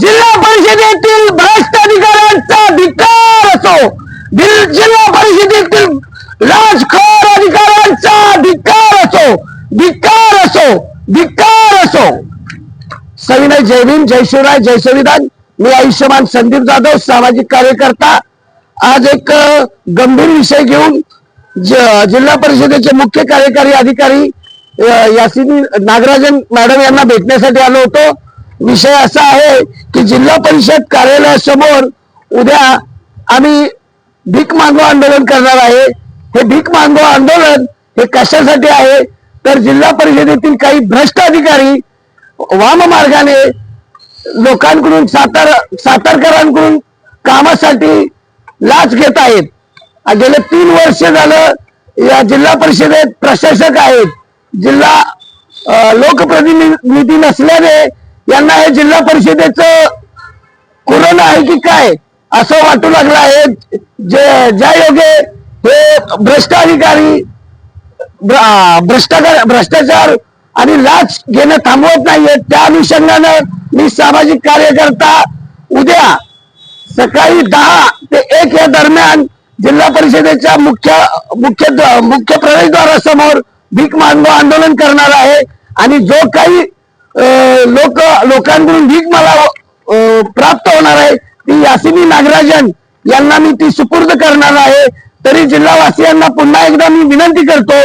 जिल्हा परिषदेतील भ्रष्ट अधिकाऱ्यांचा धिक्कार असो. जिल्हा परिषदेतील राजखोर अधिकाऱ्यांचा धिक्कार असो. धिक्कार असो. धिक्कार असो. सविनय जय भीम जय शिवराय जय संविधान. मी आयुष्यमान संदीप जाधव सामाजिक कार्यकर्ता. आज एक गंभीर विषय घेऊन ज- जिल्हा परिषदेचे मुख्य कार्यकारी अधिकारी अ, यासिनी नागराजन मॅडम यांना भेटण्यासाठी आलो होतो. विषय असा आहे की जिल्हा परिषद कार्यालयासमोर उद्या आम्ही भीक मागो आंदोलन करणार आहे. हे भीक मागो आंदोलन हे कशासाठी आहे? तर जिल्हा परिषदेतील काही भ्रष्ट अधिकारी वाम मार्गाने लोकांकडून सातार सातारकरांकडून कामासाठी लाच घेत आहेत. गेले तीन वर्ष झालं या जिल्हा परिषदेत प्रशासक आहेत. जिल्हा लोकप्रतिनिधी नसल्याने यांना हे जिल्हा परिषदेचं कोरोना आहे की काय असं वाटू लागलं आहे. जे ज्या योगे हे भ्रष्ट अधिकारी भ्रष्टाचार भ्रष्टाचार आणि लाच घेणं थांबवत नाहीये त्या अनुषंगानं मी सामाजिक कार्यकर्ता उद्या सकाळी दहा ते एक या दरम्यान जिल्हा परिषदेच्या मुख्य मुख्य मुख्य प्रवेशद्वारासमोर भीक मागणं आंदोलन करणार आहे. आणि जो काही लोकांकडून भीक मला प्राप्त होणार आहे. ती यासिनी नागराजन यांना मी ती सुपूर्द करणार आहे. तरी जिल्हावासियांना पुन्हा एकदा मी विनंती करतो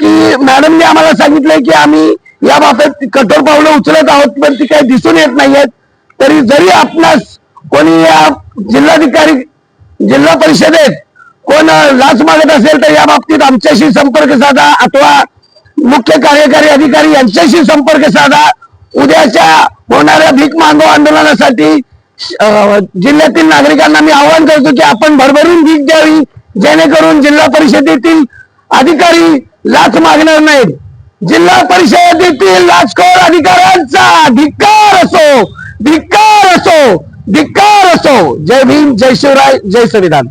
की मॅडमने आम्हाला सांगितलंय की आम्ही याबाबत कठोर पावलं उचलत आहोत पण ती काही दिसून येत नाहीयेत. तरी जरी आपणास कोणी या जिल्हाधिकारी जिल्हा परिषदेत कोण लाच मागत असेल तर या बाबतीत आमच्याशी संपर्क साधा अथवा मुख्य कार्यकारी अधिकारी यांच्याशी संपर्क साधा. उद्याच्या होणाऱ्या भीक मागो आंदोलनासाठी जिल्ह्यातील नागरिकांना मी आवाहन करतो की आपण भरभरून भीक द्यावी जेणेकरून जिल्हा परिषदेतील अधिकारी लाच मागणार नाहीत. जिल्हा परिषदेतील लाचखोर अधिकाऱ्यांचा धिक्कार असो धिक्कार असो धिक्कार असो. जय भीम जय शिवराय जय संविधान.